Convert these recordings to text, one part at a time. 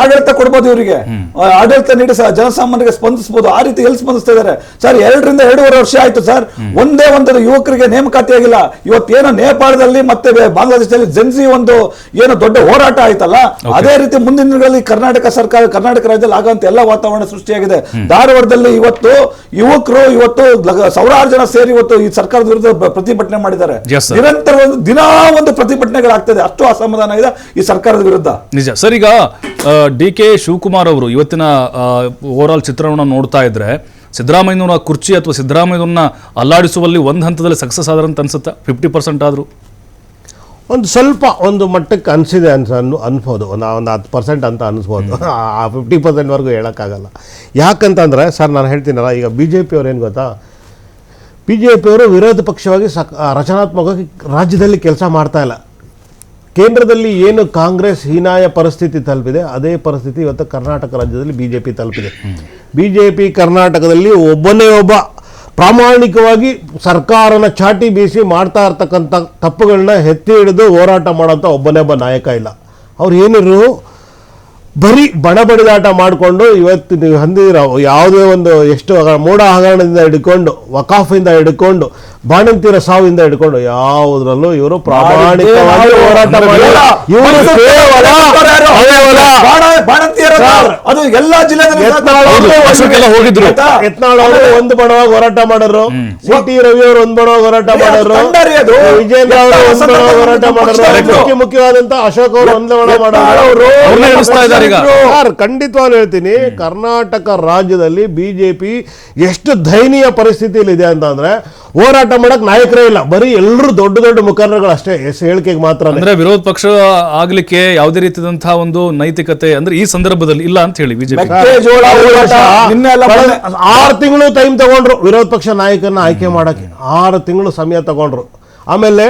ಆಡಳಿತ ಕೊಡ್ಬೋದು ಇವರಿಗೆ. ಆಡಳಿತ ನೀಡಿ ಸಹ ಜನಸಾಮಾನ್ಯರಿಗೆ ಸ್ಪಂದಿಸಬಹುದು ಆ ರೀತಿ ಎಲ್ಲಿ ಸ್ಪಂದಿಸ್ತಾ ಇದಾರೆ ಸರ್ ಎರಡರಿಂದ ಎರಡೂವರೆ ವರ್ಷ ಆಯ್ತು ಸರ್. ಒಂದೇ ಒಂದು ಯುವಕರಿಗೆ ನೇಮಕಾತಿ ಆಗಿಲ್ಲ. ಇವತ್ತೇನೋ ನೇಪಾಳದಲ್ಲಿ ಮತ್ತೆ ಬಾಂಗ್ಲಾದೇಶದಲ್ಲಿ ಜನ್ಸಿ ಒಂದು ಏನು ದೊಡ್ಡ ಹೋರಾಟ ಆಯ್ತಲ್ಲ? ಅದೇ ರೀತಿ ಮುಂದಿನ ದಿನಗಳಲ್ಲಿ ಕರ್ನಾಟಕ ಸರ್ಕಾರ ಕರ್ನಾಟಕ ರಾಜ್ಯದಲ್ಲಿ ಆಗುವಂತ ಎಲ್ಲ ವಾತಾವರಣ ಸೃಷ್ಟಿಯಾಗಿದೆ. ಧಾರವಾಡದಲ್ಲಿ ಇವತ್ತು ಯುವಕರು ಇವತ್ತು ಸಾವಿರಾರು ಜನ ಸೇರಿ ಇವತ್ತು ಈ ಸರ್ಕಾರದ ವಿರುದ್ಧ ಪ್ರತಿಭಟನೆ ಮಾಡಿದ್ದಾರೆ. ನಿರಂತರ ಒಂದು ದಿನಾ ಒಂದು ಪ್ರತಿಭಟನೆಗಳಾಗ್ತದೆ ಅಷ್ಟು ಅಸಮಾಧಾನ ಇದೆ ಈ ಸರ್ಕಾರದ ವಿರುದ್ಧ. ನಿಜ. ಸರ್ ಈಗ ಡಿ ಕೆ ಶಿವಕುಮಾರ್ ಅವರು ಇವತ್ತಿನ ಓವರ್ ಆಲ್ ಚಿತ್ರಣವನ್ನು ನೋಡ್ತಾ ಇದ್ರೆ ಸಿದ್ದರಾಮಯ್ಯನವರ ಕುರ್ಚಿ ಅಥವಾ ಸಿದ್ದರಾಮಯ್ಯನ ಅಲ್ಲಾಡಿಸುವಲ್ಲಿ ಒಂದು ಹಂತದಲ್ಲಿ ಸಕ್ಸಸ್ ಆದ್ರೆ ಅಂತ ಅನ್ಸುತ್ತಾ? ಫಿಫ್ಟಿ ಪರ್ಸೆಂಟ್ ಆದರೂ? ಒಂದು ಸ್ವಲ್ಪ ಒಂದು ಮಟ್ಟಕ್ಕೆ ಅನಿಸಿದೆ ಅನ್ಸ ಅನ್ನು ಅನ್ಬೋದು. ಒಂದು ಒಂದು ಹತ್ತು ಪರ್ಸೆಂಟ್ ಅಂತ ಅನಿಸ್ಬೋದು. ಆ ಫಿಫ್ಟಿ ಪರ್ಸೆಂಟ್ವರೆಗೂ ಹೇಳೋಕ್ಕಾಗಲ್ಲ. ಯಾಕಂತಂದರೆ ಸರ್ ನಾನು ಹೇಳ್ತೀನಲ್ಲ ಈಗ ಬಿ ಜೆ ಪಿಯವ್ರು ಏನು ಗೊತ್ತಾ? ಬಿ ಜೆ ಪಿಯವರು ವಿರೋಧ ಪಕ್ಷವಾಗಿ ಸಕ್ ರಚನಾತ್ಮಕವಾಗಿ ರಾಜ್ಯದಲ್ಲಿ ಕೆಲಸ ಮಾಡ್ತಾ ಇಲ್ಲ. ಕೇಂದ್ರದಲ್ಲಿ ಏನು ಕಾಂಗ್ರೆಸ್ ಹೀನಾಯ ಪರಿಸ್ಥಿತಿ ತಲುಪಿದೆ, ಅದೇ ಪರಿಸ್ಥಿತಿ ಇವತ್ತು ಕರ್ನಾಟಕ ರಾಜ್ಯದಲ್ಲಿ ಬಿ ಜೆ ಪಿ ತಲುಪಿದೆ. ಬಿ ಜೆ ಪಿ ಕರ್ನಾಟಕದಲ್ಲಿ ಒಬ್ಬನೇ ಒಬ್ಬ ಪ್ರಾಮಾಣಿಕವಾಗಿ ಸರ್ಕಾರನ ಚಾಟಿ ಬೀಸಿ ಮಾಡ್ತಾ ಇರ್ತಕ್ಕಂಥ ತಪ್ಪುಗಳನ್ನ ಎತ್ತಿ ಹಿಡಿದು ಹೋರಾಟ ಮಾಡೋಂಥ ಒಬ್ಬನೇ ಒಬ್ಬ ನಾಯಕ ಇಲ್ಲ. ಅವ್ರು ಏನಿರು ಬರೀ ಬಣ ಬಡಿದಾಟ ಮಾಡಿಕೊಂಡು ಇವತ್ತು ನೀವು ಹೊಂದಿದಿರ ಯಾವುದೇ ಒಂದು ಎಷ್ಟು ಮೋಡ ಮೂಢ ಹಗರಣದಿಂದ ಹಿಡ್ಕೊಂಡು ವಕಾಫಿಂದ ಹಿಡ್ಕೊಂಡು ಬಾಣಂತಿರ ಸಾವಿಂದ ಹಿಡ್ಕೊಂಡು ಯಾವುದ್ರಲ್ಲೂ ಇವರು ಪ್ರಾಮಾಣಿಕವಾಗಿ ಹೋರಾಟ ಮಾಡಿಲ್ಲ ಇವರು ಕೇವಲ ಕೇವಲ ಬಾಣ- ಬಾಣಂತಿಯರಲ್ಲ. ಅದು ಎಲ್ಲಾ ಜಿಲ್ಲೆಗಳಲ್ಲಿ ಹೋಗಿದ್ರು. ಯತ್ನಾಳ್ ಅವರು ಒಂದು ಬಣವಾಗಿ ಹೋರಾಟ ಮಾಡಿದ್ರು. ಸಿ ಟಿ ರವಿ ಅವರು ಒಂದು ಬಣವಾಗಿ ಹೋರಾಟ ಮಾಡಿದ್ರು. ವಿಜೇಂದ್ರ ಅವರು ಒಂದು ಬಡವಾಗ ಹೋರಾಟ ಮಾಡಿದ್ರು. ಮುಖ್ಯ ಮುಖ್ಯವಾದಂತ ಅಶೋಕ್ ಅವರು ಒಂದು ಬಣ ಯತ್ನಾಳ್ ಮಾಡಿದ್ರು. ಅವರು ಅವ್ರನ್ನೇ ಇದ್ದಾರೆ ಈಗ. ಸರ್ ಖಂಡಿತವಾಗ್ಲೂ ಹೇಳ್ತೀನಿ ಕರ್ನಾಟಕ ರಾಜ್ಯದಲ್ಲಿ ಬಿಜೆಪಿ ಎಷ್ಟು ದಯನೀಯ ಪರಿಸ್ಥಿತಿಯಲ್ಲಿ ಇದೆ ಅಂತ ಅಂದ್ರೆ ಹೋರಾಟ ಮಾಡಕ್ ನಾಯಕರೇ ಇಲ್ಲ. ಬರೀ ಎಲ್ಲರೂ ದೊಡ್ಡ ದೊಡ್ಡ ಮುಖಂಡರುಗಳು ಅಷ್ಟೇ ಎಸ್ ಹೇಳಿಕೆಗೆ ಮಾತ್ರ ಅಂದ್ರೆ ವಿರೋಧ ಪಕ್ಷ ಆಗ್ಲಿಕ್ಕೆ ಯಾವುದೇ ರೀತಿಯಾದಂತಹ ಒಂದು ನೈತಿಕತೆ ಅಂದ್ರೆ ಈ ಸಂದರ್ಭದಲ್ಲಿ ಇಲ್ಲ. ಅಂತ ಹೇಳಿ ಬಿಜೆಪಿ. ಮೆಕ್ಕೆಜೋಳ ಹೋರಾಟ ಆರು ತಿಂಗಳು ಟೈಮ್ ತಗೊಂಡ್ರು ವಿರೋಧ ಪಕ್ಷ ನಾಯಕನ ಆಯ್ಕೆ ಮಾಡಕ್ಕೆ. ಆರು ತಿಂಗಳು ಸಮಯ ತಗೊಂಡ್ರು. ಆಮೇಲೆ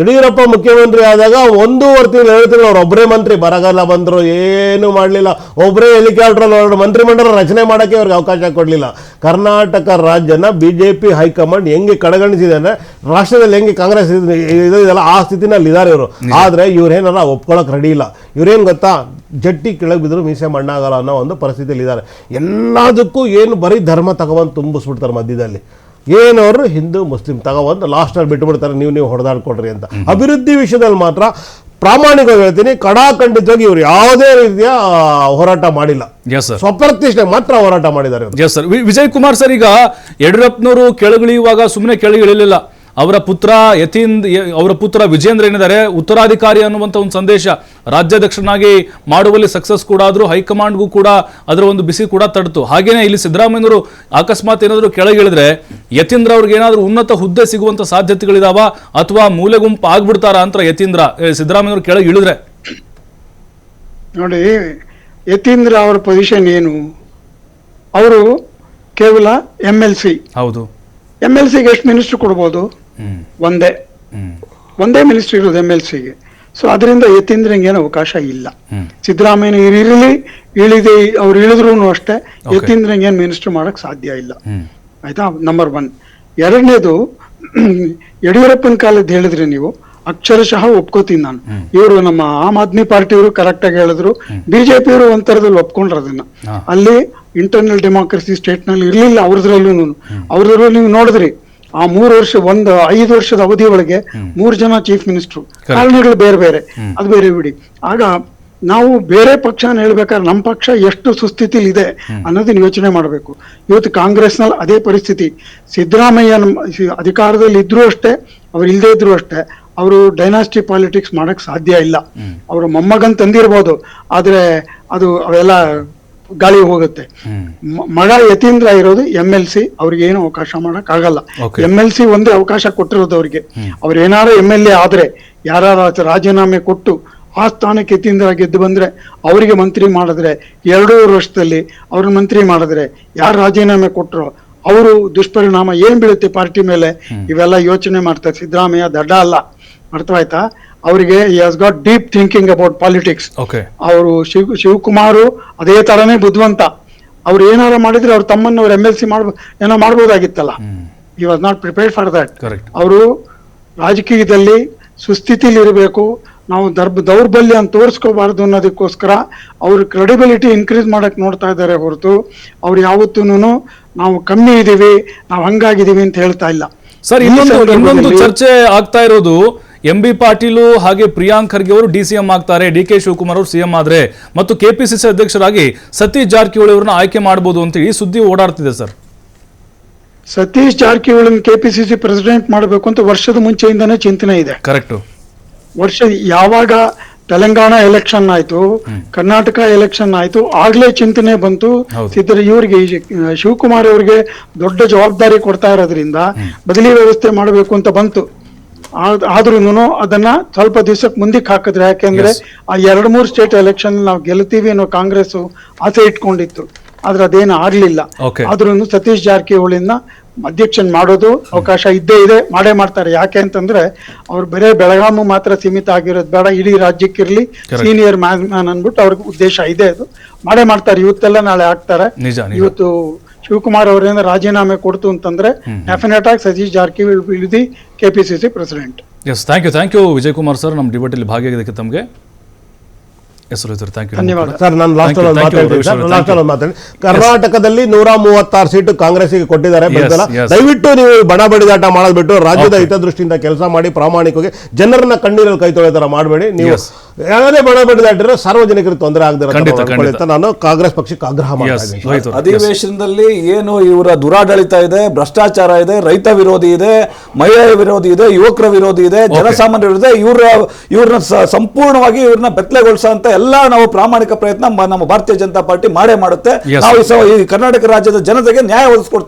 ಯಡಿಯೂರಪ್ಪ ಮುಖ್ಯಮಂತ್ರಿ ಆದಾಗ ಒಂದೂವರೆ ತಿಂಗಳು ಎರಡು ತಿಂಗಳು ಅವ್ರು ಒಬ್ಬರೇ ಮಂತ್ರಿ ಬರಗಾಲ ಬಂದರು ಏನೂ ಮಾಡಲಿಲ್ಲ. ಒಬ್ಬರೇ ಹೆಲಿಕಾಪ್ಟ್ರಲ್ಲಿ ಹೊರಡು ಮಂತ್ರಿಮಂಡಲ ರಚನೆ ಮಾಡೋಕ್ಕೆ ಅವ್ರಿಗೆ ಅವಕಾಶ ಕೊಡಲಿಲ್ಲ. Karnataka ರಾಜ್ಯನ B J P high command ಹೆಂಗೆ ಕಡೆಗಣಿಸಿದೆ ಅಂದರೆ ರಾಷ್ಟ್ರದಲ್ಲಿ ಹೆಂಗೆ ಕಾಂಗ್ರೆಸ್ ಇದು ಇದೆಯಲ್ಲ ಆ ಸ್ಥಿತಿನಲ್ಲಿ ಇದ್ದಾರೆ ಇವರು. ಆದರೆ ಇವ್ರೇನಾರ ಒಪ್ಕೊಳ್ಳೋಕೆ ರೆಡಿ ಇಲ್ಲ. ಇವ್ರೇನು ಗೊತ್ತಾ? ಜಟ್ಟಿ ಕೆಳಗೆ ಬಿದ್ರು ಮೀಸೆ ಮಣ್ಣಾಗಲ್ಲ ಅನ್ನೋ ಒಂದು ಪರಿಸ್ಥಿತಿಯಲ್ಲಿ ಇದ್ದಾರೆ ಎಲ್ಲದಕ್ಕೂ ಏನು ಬರೀ ಧರ್ಮ ತಗೊಬಂದು ತುಂಬಿಸ್ಬಿಡ್ತಾರೆ ಮಧ್ಯದಲ್ಲಿ. ಏನವರು ಹಿಂದೂ ಮುಸ್ಲಿಂ ತಗೊಂಡು ಲಾಸ್ಟಲ್ಲಿ ಬಿಟ್ಬಿಡ್ತಾರೆ ನೀವು ನೀವು ಹೊಡೆದಾಡ್ಕೊಡ್ರಿ ಅಂತ. ಅಭಿವೃದ್ಧಿ ವಿಷಯದಲ್ಲಿ ಮಾತ್ರ ಪ್ರಾಮಾಣಿಕವಾಗಿ ಹೇಳ್ತೀನಿ ಕಡಾಖಂಡಿತವಾಗಿ ಇವರು ಯಾವುದೇ ರೀತಿಯ ಹೋರಾಟ ಮಾಡಿಲ್ಲ. ಎಸ್ ಸರ್ ಸ್ವಪ್ರತಿಷ್ಠೆ ಮಾತ್ರ ಹೋರಾಟ ಮಾಡಿದ್ದಾರೆ ಇವರು. Yes sir Vijay Kumar sir ಈಗ ಯಡಿಯೂರಪ್ಪನವರು ಕೆಳಗಿಳಿಯುವಾಗ ಸುಮ್ಮನೆ ಕೆಳಗಿಳಿಲಿಲ್ಲ. ಅವರ ಪುತ್ರ ಯತೀಂದ್ ಯ- ಅವರ ಪುತ್ರ ವಿಜೇಂದ್ರ ಏನಿದ್ದಾರೆ ಉತ್ತರಾಧಿಕಾರಿ ಅನ್ನುವಂಥ ಒಂದು ಸಂದೇಶ ರಾಜ್ಯಾಧ್ಯಕ್ಷನಾಗಿ ಮಾಡುವಲ್ಲಿ ಸಕ್ಸಸ್ ಕೂಡ ಆದರೂ ಹೈಕಮಾಂಡ್ಗೂ ಕೂಡ ಅದರ ಒಂದು ಬಿಸಿ ಕೂಡ ತಡ್ತು. ಹಾಗೇನೆ ಇಲ್ಲಿ ಸಿದ್ದರಾಮಯ್ಯನವರು ಅಕಸ್ಮಾತ್ ಏನಾದರೂ ಕೆಳಗಿಳಿದ್ರೆ ಯತೀಂದ್ರ ಅವ್ರಿಗೆ ಏನಾದರೂ ಉನ್ನತ ಹುದ್ದೆ ಸಿಗುವಂಥ ಸಾಧ್ಯತೆಗಳಿದಾವ ಅಥವಾ ಮೂಲೆ ಗುಂಪು ಆಗ್ಬಿಡ್ತಾರ ಅಂತ ಯತೀಂದ್ರ ಸಿದ್ದರಾಮಯ್ಯವರು ಸಿದ್ದರಾಮಯ್ಯನವರು ಕೆಳಗೆ ಇಳಿದ್ರೆ ನೋಡಿ ಯತೀಂದ್ರ ಅವರ ಪೊಸಿಷನ್ ಏನು? ಅವರು ಕೇವಲ ಎಂ ಎಲ್ ಸಿ ಹೌದು. ಎಂ ಎಲ್ ಸಿಗೆ ಎಷ್ಟು ಮಿನಿಸ್ಟ್ರಿ ಕೊಡ್ಬೋದು? ಒಂದೇ. ಒಂದೇ ಮಿನಿಸ್ಟ್ರಿ ಇರೋದು ಎಂ ಎಲ್ ಸಿಗೆ ಸೊ ಅದರಿಂದ ಎತ್ತಿಂದ್ರಂಗೆ ಏನು ಅವಕಾಶ ಇಲ್ಲ. ಸಿದ್ದರಾಮಯ್ಯ ಇರಲಿ ಇಳಿದೆ ಅವ್ರು ಇಳಿದ್ರು ಅಷ್ಟೇ ಎತ್ತಿಂದ್ರಂಗೆ ಏನು ಮಿನಿಸ್ಟರ್ ಮಾಡಕ್ ಸಾಧ್ಯ ಇಲ್ಲ. ಆಯ್ತಾ? ನಂಬರ್ ಒನ್ ಎರಡನೇದು ಯಡಿಯೂರಪ್ಪನ ಕಾಲದ ಹೇಳಿದ್ರಿ ನೀವು ಅಕ್ಷರಶಃ ಒಪ್ಕೋತೀನಿ ನಾನು. ಇವರು ನಮ್ಮ ಆಮ್ ಆದ್ಮಿ ಪಾರ್ಟಿಯವರು ಕರೆಕ್ಟ್ ಆಗಿ ಹೇಳಿದ್ರು. ಬಿಜೆಪಿಯವರು ಒಂಥರದಲ್ಲಿ ಒಪ್ಕೊಂಡ್ರ ಅದನ್ನ. ಅಲ್ಲಿ ಇಂಟರ್ನಲ್ ಡೆಮೋಕ್ರಸಿ ಸ್ಟೇಟ್ನಲ್ಲಿ ಇರ್ಲಿಲ್ಲ ಅವ್ರದ್ರಲ್ಲೂ ಅವ್ರದ್ರಲ್ಲೂ ನೀವು ನೋಡಿದ್ರಿ ಆ ಮೂರು ವರ್ಷ ಒಂದು ಐದು ವರ್ಷದ ಅವಧಿ ಒಳಗೆ ಮೂರು ಜನ ಚೀಫ್ ಮಿನಿಸ್ಟ್ರು ಕಾರಣಗಳು ಬೇರೆ ಬೇರೆ. ಅದು ಬೇರೆ ಬಿಡಿ. ಆಗ ನಾವು ಬೇರೆ ಪಕ್ಷನ ಹೇಳ್ಬೇಕಾದ್ರೆ ನಮ್ಮ ಪಕ್ಷ ಎಷ್ಟು ಸುಸ್ಥಿತಿಲಿ ಇದೆ ಅನ್ನೋದನ್ನ ಯೋಚನೆ ಮಾಡಬೇಕು. ಇವತ್ತು ಕಾಂಗ್ರೆಸ್ನಲ್ಲಿ ಅದೇ ಪರಿಸ್ಥಿತಿ. ಸಿದ್ದರಾಮಯ್ಯ ನಮ್ಮ ಅಧಿಕಾರದಲ್ಲಿ ಇದ್ರೂ ಅಷ್ಟೇ ಅವ್ರು ಇಲ್ಲದೆ ಇದ್ರು ಅಷ್ಟೇ ಅವರು ಡೈನಾಸ್ಟಿ ಪಾಲಿಟಿಕ್ಸ್ ಮಾಡಕ್ ಸಾಧ್ಯ ಇಲ್ಲ. ಅವರು ಮೊಮ್ಮಗನ್ ತಂದಿರ್ಬೋದು. ಆದ್ರೆ ಅದು ಅವೆಲ್ಲ ಗಾಳಿ ಹೋಗುತ್ತೆ. ಮಗ ಯತೀಂದ್ರ ಇರೋದು ಎಂ ಎಲ್ ಸಿ ಅವ್ರಿಗೆ ಏನು ಅವಕಾಶ ಮಾಡಕ್ ಆಗಲ್ಲ. ಎಂ ಎಲ್ ಸಿ ಒಂದೇ ಅವಕಾಶ ಕೊಟ್ಟಿರೋದು ಅವ್ರಿಗೆ. ಅವ್ರು ಏನಾರು ಎಂ ಎಲ್ ಎ ಆದ್ರೆ ಯಾರ ರಾಜೀನಾಮೆ ಕೊಟ್ಟು ಆ ಸ್ಥಾನಕ್ಕೆ ಯತೀಂದ್ರ ಗೆದ್ದು ಬಂದ್ರೆ ಅವರಿಗೆ ಮಂತ್ರಿ ಮಾಡಿದ್ರೆ ಎರಡೂವರೆ ವರ್ಷದಲ್ಲಿ ಅವ್ರನ್ನ ಮಂತ್ರಿ ಮಾಡಿದ್ರೆ ಯಾರು ರಾಜೀನಾಮೆ ಕೊಟ್ಟರು ಅವರು ದುಷ್ಪರಿಣಾಮ ಏನ್ ಬೀಳುತ್ತೆ ಪಾರ್ಟಿ ಮೇಲೆ? ಇವೆಲ್ಲ ಯೋಚನೆ ಮಾಡ್ತಾರೆ ಸಿದ್ದರಾಮಯ್ಯ ದಡ್ಡ ಅಲ್ಲ. ಅರ್ಥವಾಯ್ತಾ? ಅವರಿಗೆ has got deep thinking about politics okay ಅವರು ಶಿವ್ ಶಿವಕುಮಾರು ಅದೇ ತರನೇ ಬುದ್ಧಿವಂತ. ಅವ್ರು ಏನಾರ ಮಾಡಿದ್ರೆ ಅವ್ರ ತಮ್ಮನ್ನ ಅವ್ರು ಎಂ ಎಲ್ ಸಿ ಮಾಡ್ಬೋ ಏನೋ ಮಾಡ್ಬೋದಾಗಿತ್ತಲ್ಲ. ಈ was not prepared for that. ಅವರು ರಾಜಕೀಯದಲ್ಲಿ ಸುಸ್ಥಿತಿಲಿ ಇರಬೇಕು ನಾವು ದರ್ಬ ದೌರ್ಬಲ್ಯ ಅಂತ ತೋರಿಸ್ಕೋಬಾರ್ದು ಅನ್ನೋದಕ್ಕೋಸ್ಕರ ಅವ್ರ ಕ್ರೆಡಿಬಿಲಿಟಿ ಇನ್ಕ್ರೀಸ್ ಮಾಡಕ್ ನೋಡ್ತಾ ಇದ್ದಾರೆ ಹೊರತು ಅವ್ರು ಯಾವತ್ತೂ ನಾವು ಕಮ್ಮಿ ಇದ್ದೀವಿ ನಾವು ಹಂಗಾಗಿದ್ದೀವಿ ಅಂತ ಹೇಳ್ತಾ ಇಲ್ಲ. ಸರ್ ಈ ಇನ್ನೊಂದು ಇನ್ನೊಂದು ಚರ್ಚೆ ಆಗ್ತಾ ಇರೋದು ಎಂ ಬಿ ಪಾಟೀಲು ಹಾಗೆ ಪ್ರಿಯಾಂಕ್ ಖರ್ಗೆ ಅವರು ಡಿ ಸಿ ಎಂ ಆಗ್ತಾರೆ. ಡಿ ಕೆ ಶಿವಕುಮಾರ್ ಅವರು ಸಿಎಂ ಆದರೆ ಮತ್ತು ಕೆಪಿಸಿಸಿ ಅಧ್ಯಕ್ಷರಾಗಿ ಸತೀಶ್ ಜಾರಕಿಹೊಳಿ ಅವರನ್ನ ಆಯ್ಕೆ ಮಾಡಬಹುದು ಅಂತ ಈ ಸುದ್ದಿ ಓಡಾಡ್ತಿದೆ sir. Satish Jarkiholi KPCC president ಮಾಡಬೇಕು ಅಂತ ವರ್ಷದ ಮುಂಚೆಯಿಂದನೇ ಚಿಂತನೆ ಇದೆ. ಕರೆಕ್ಟ್. ವರ್ಷ ಯಾವಾಗ ತೆಲಂಗಾಣ ಎಲೆಕ್ಷನ್ ಆಯ್ತು ಕರ್ನಾಟಕ ಎಲೆಕ್ಷನ್ ಆಯ್ತು ಆಗ್ಲೇ ಚಿಂತನೆ ಬಂತು. ಸಿದ್ದರ ಇವರಿಗೆ ಶಿವಕುಮಾರ್ ಅವರಿಗೆ ದೊಡ್ಡ ಜವಾಬ್ದಾರಿ ಕೊಡ್ತಾ ಇರೋದ್ರಿಂದ ಬದಲಿ ವ್ಯವಸ್ಥೆ ಮಾಡಬೇಕು ಅಂತ ಬಂತು. ಆದ್ರೂ ಅದನ್ನ ಸ್ವಲ್ಪ ದಿವಸಕ್ಕೆ ಮುಂದಕ್ಕೆ ಹಾಕಿದ್ರೆ ಯಾಕೆಂದ್ರೆ ಆ ಎರಡ್ ಮೂರ್ ಸ್ಟೇಟ್ ಎಲೆಕ್ಷನ್ ನಾವು ಗೆಲ್ತೀವಿ ಅನ್ನೋ ಕಾಂಗ್ರೆಸ್ ಆಸೆ ಇಟ್ಕೊಂಡಿತ್ತು. ಆದ್ರೆ ಅದೇನು ಆಗ್ಲಿಲ್ಲ. ಆದ್ರೂ ಸತೀಶ್ ಜಾರಕಿಹೊಳಿನ ಅಧ್ಯಕ್ಷನ್ ಮಾಡೋದು ಅವಕಾಶ ಇದ್ದೇ ಇದೆ ಮಾಡೇ ಮಾಡ್ತಾರೆ. ಯಾಕೆ ಅಂತಂದ್ರೆ ಅವ್ರು ಬರೇ ಬೆಳಗಾಮು ಮಾತ್ರ ಸೀಮಿತ ಆಗಿರೋದು. ಬೇಡ ಇಡೀ ರಾಜ್ಯಕ್ಕಿರ್ಲಿ ಸೀನಿಯರ್ ಮ್ಯಾನ್ ಮ್ಯಾನ್ ಅನ್ಬಿಟ್ಟು ಅವ್ರಿಗೆ ಉದ್ದೇಶ ಇದೆ ಅದು. ಮಾಡೇ ಮಾಡ್ತಾರೆ. ಇವತ್ತೆಲ್ಲ ನಾಳೆ ಆಗ್ತಾರೆ. ಇವತ್ತು ಶಿವಕುಮಾರ್ ಅವರಿಂದ ರಾಜೀನಾಮೆ ಕೊಡ್ತು ಅಂತಂದ್ರೆ ಡೆಫಿನೆಟ್ ಆಗಿ Satish Jarkiholi the KPCC president yes thank you thank you Vijay Kumar sir ನಮ್ಮ ಡಿಬೇಟಲ್ಲಿ ಭಾಗಿಯಾಗಿದ್ದಕ್ಕೆ ತಮಗೆ ಸರ್ ಥ್ಯಾಂಕ್ ಯು ಧನ್ಯವಾದ. ಸರ್ ನಾನು ಲಾಸ್ಟ್ ಲಾಸ್ಟ್ ಮಾತಾಡಿ ಕರ್ನಾಟಕದಲ್ಲಿ ನೂರ ಮೂವತ್ತಾರು ಸೀಟು ಕಾಂಗ್ರೆಸ್ಗೆ ಕೊಟ್ಟಿದ್ದಾರೆ ದಯವಿಟ್ಟು ನೀವು ಬಣ ಬಡಿದಾಟ ಮಾಡೋದ್ ಬಿಟ್ಟು ರಾಜ್ಯದ ಹಿತದೃಷ್ಟಿಯಿಂದ ಕೆಲಸ ಮಾಡಿ ಪ್ರಾಮಾಣಿಕವಾಗಿ ಜನರನ್ನ ಕಣ್ಣೀರಲ್ಲಿ ಕೈ ತೊಳೆ ತರ ಮಾಡಬೇಡಿ. ನೀವು. ಯಾವುದೇ ಬಣ ಬಡಿದಾಟಿದ್ರೆ ಸಾರ್ವಜನಿಕರಿಗೆ ತೊಂದರೆ ಆಗದಿರೋ. ಅಂತ ನಾನು ಕಾಂಗ್ರೆಸ್ ಪಕ್ಷಕ್ಕೆ ಆಗ್ರಹ ಮಾಡ್ತಾ ಎಸ್ ಇದ್ದೀನಿ. ರೋಹಿತ್ ಅವ್ರೆ. Yes. ಅಧಿವೇಶನದಲ್ಲಿ ಏನು ಇವರ ದುರಾಡಳಿತ ಇದೆ ಭ್ರಷ್ಟಾಚಾರ ಇದೆ ರೈತ ವಿರೋಧಿ ಇದೆ ಮಹಿಳೆಯ ವಿರೋಧಿ ಇದೆ ಯುವಕರ ವಿರೋಧಿ ಇದೆ ಜನಸಾಮಾನ್ಯ ವಿರೋಧಿ ಇದೆ ಇವ್ರ ಇವ್ರನ್ನ ಸಂಪೂರ್ಣವಾಗಿ ಇವ್ರನ್ನ ಬೆತ್ತಲೆಗೊಳಿಸುವಂತ ಎಲ್ಲ ನಾವು ಪ್ರಾಮಾಣಿಕ ಪ್ರಯತ್ನ ನಮ್ಮ ಭಾರತೀಯ ಜನತಾ ಪಾರ್ಟಿ ಮಾಡೇ ಮಾಡುತ್ತೆ. ನಾವು ಈ ಈ ಕರ್ನಾಟಕ ರಾಜ್ಯದ ಜನತೆಗೆ ನ್ಯಾಯ ಒದಗಿಸ್ಕೊಡ್ತೀವಿ.